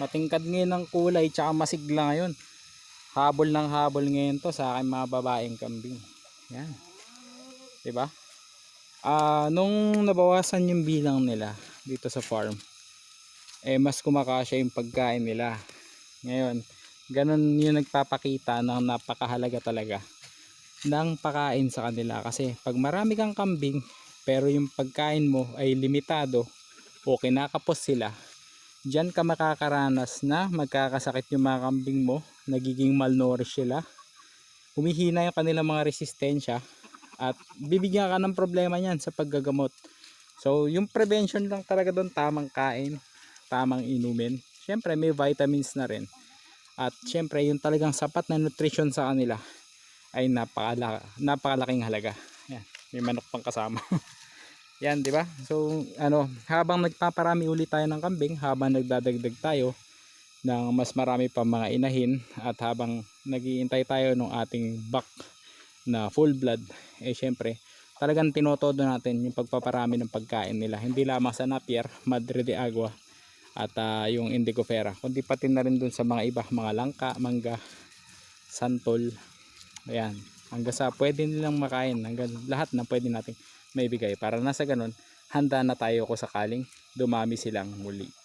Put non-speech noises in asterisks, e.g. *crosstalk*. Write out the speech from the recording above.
Matingkad ngayon ng kulay tsaka masigla ngayon. Habol ng habol ngayon to sa aking mga babaeng kambing. Yan. 'Di ba? Ah, nung nabawasan yung bilang nila dito sa farm, eh mas kumakasya yung pagkain nila. Ngayon, ganun yung nagpapakita ng napakahalaga talaga ng pakain sa kanila kasi pag marami kang kambing pero yung pagkain mo ay limitado o kinakapos sila Diyan ka makakaranas na magkakasakit yung mga kambing mo, nagiging malnourished sila. Humihina yung kanilang mga resistensya at bibigyan ka ng problema niyan sa paggagamot. So, yung prevention lang talaga doon tamang kain, tamang inumin. Siyempre, may vitamins na rin. At siyempre, yung talagang sapat na nutrition sa kanila ay napakala, napakalaking halaga. Yan, may manok pang kasama. *laughs* Yan, di ba? So, ano, habang nagpaparami ulit tayo ng kambing, habang nagdadagdag tayo ng mas marami pa mga inahin at habang nagiintay tayo ng ating back na full blood, eh syempre, talagang tinotodo natin yung pagpaparami ng pagkain nila. Hindi lamang sa Napier, Madre de Agua at ah, yung Indigo Fera, kundi pati na rin dun sa mga iba, mga langka, mangga, santol, ayan, hanggang sa pwede nilang makain, hanggang lahat na pwede nating maibigay. Para nasa ganun handa na tayo kung sakaling dumami silang muli